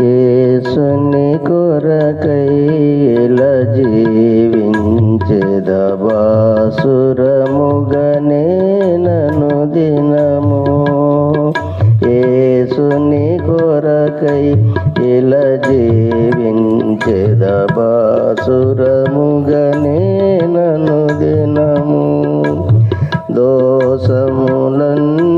ఏసుని కొరకై ఇలా జీవించెదబాసురముగనే నను దినము. ఏసుని కొరకై ఇలా జీవించెదబాసురముగనే నను దినము. దోషములన్నీ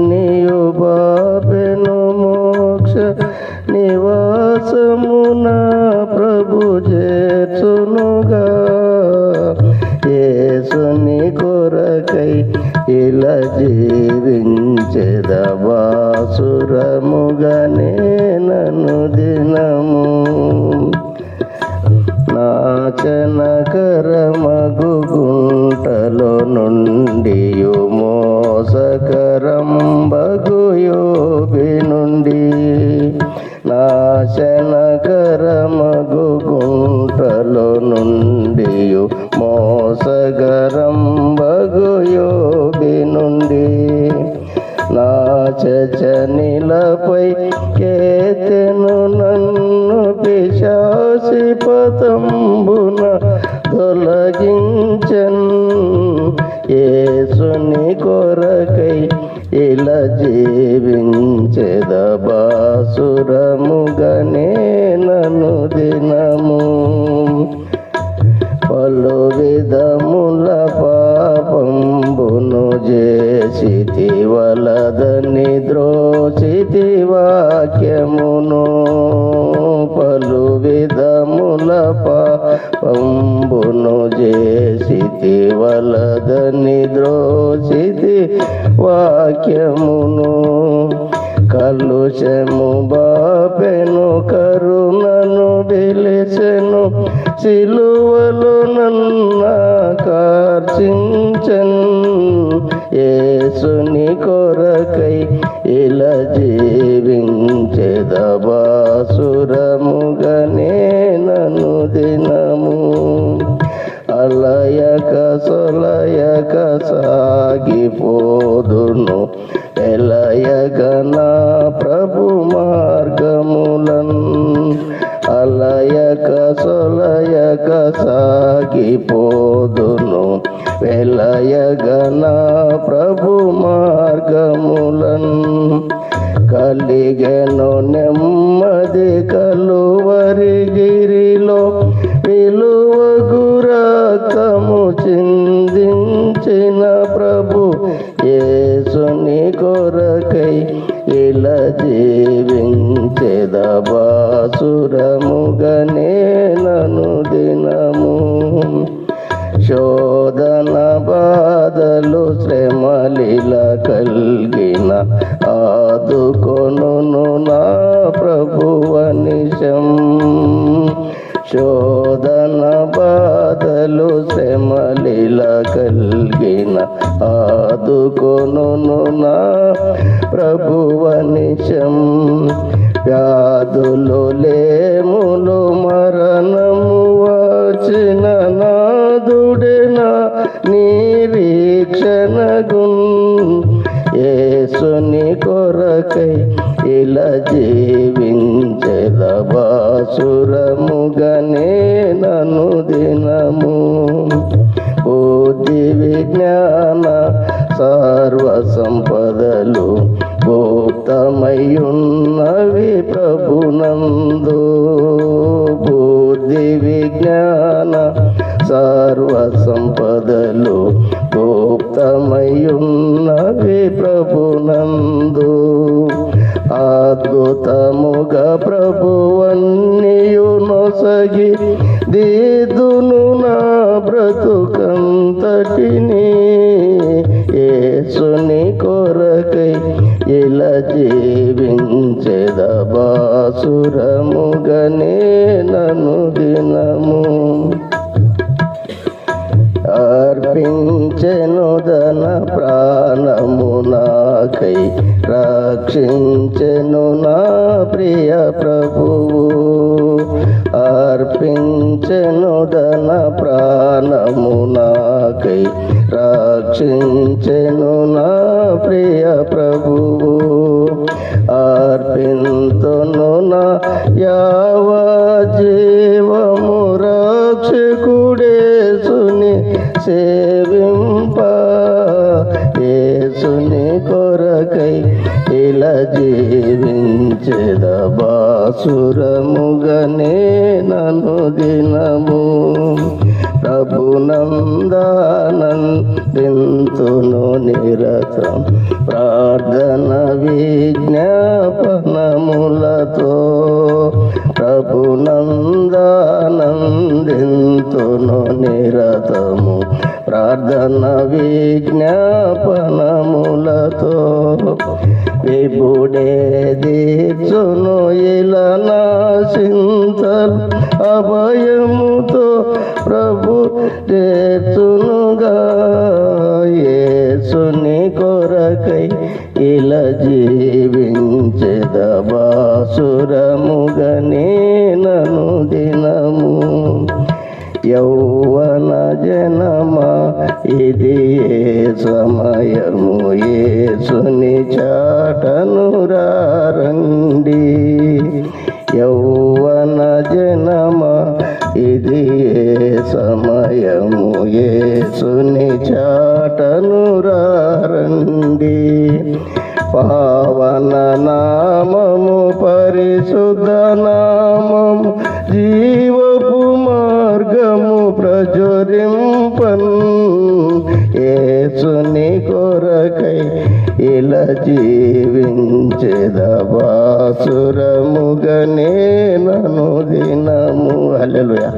కొరకై ఇలా జీవించెదబాసురముగనే నను దినము. నాచనకరమగు గుంటలో నుండి మోసకరంబగు యోగి నుండి. నాశనకరమగు గుంటలో నుండి మోసగరం బగుయోబి నుండి. నా చచనిలపై కేతెను నన్ను పిశాసి పతంబున తొలగించన్. ఏసుని కొరకై ఇలా జీవించెదబాసురముగనే నను దినం పలు విధముల పాపంబును చేసితి వలదని ద్రోచితి వాక్యమును పలు విధముల పాపంబును చేసితి వలదని ద్రోచితి వాక్యమును కలుషము బాపెను కరుణను పిలిచెను చిలువలు నన్న కార్చించన్ ఏసుని కొరకై ఇలా జీవించెదబాసురముగనే నను దినము. అలయక సొలయక సాగిపోదును. ఎలయగ నా ప్రభు మార్గములన్ అలయక సొలయక సాగిపోదును. వెలయగ నా ప్రభు మార్గములన్ కలిగెను నెమ్మది కలువరి గిరిలో విలువగు రక్తము చిందించిన ప్రభు ఏసుని కొరకై ఇలా జీవించెదబాసురముగనే నను దినము. శోధన బాధలు శ్రమలిల కల్గిన ఆదుకొను నా ప్రభువనిశం శోధన బాధలు శ్రమలిల కల్గిన ఆదుకొను నా ప్రభువనిశం వ్యాధులు లేములు మరణము వచ్చిన నాదుడిన నిరీక్షణగున్ ఏసుని కొరకై ఇలా జీవించదబాసురముగనే నను దినము. బుద్ధి విజ్ఞాన సర్వ సంపదలు గుప్తమయ్యున్నవి ప్రభునందు బుద్ధి విజ్ఞాన సర్వ సంపదలు గుప్తమయ్యున్నవి ప్రభునందు. అద్భుతముగా ప్రభువన్నీయు నొసగి దీదును నా బ్రతుకంతటిని. యేసుని కొరకై ఇలా జీవించెదబాసురముగనే నను దినము. అర్పించెను ధన ప్రాణము నాకై రక్షించెను నా ప్రియ ప్రభువు. అర్పించెను ధన ప్రాణము నాకై రక్షించెను నా ప్రియ ప్రభు అర్పింతును నా యావ జీవము రక్షకుడేసుని సేవింప. ఏసుని కొరకై ఇలా జీవించెద బాసురముగనే నను దినము. ప్రభునందానందింతును నిరతం ప్రార్థన విజ్ఞాపనములతో ప్రభునందానందింతును నిరతము ప్రార్థన విజ్ఞాపనములతో విభుడే దీర్చును ఇలా నా చింతలు అభయము ప్రభు చేర్చునుగా యేసుని కొరకై ఇలా జీవించెద బాసురముగనే నను దినము. యౌవన జనమా ఇది ఏ సమయము? ఏసుని చాటను రండి యౌవన జనమా సమయము ఏసుని చాటను రండి పావన నామము పరిశుద్ధ నామము జీవపు మార్గము ప్రచురింపన్. ఏసుని కొరకై ఇలా జీవించదవాసురముగనే నను దినము. అల్లెలుయా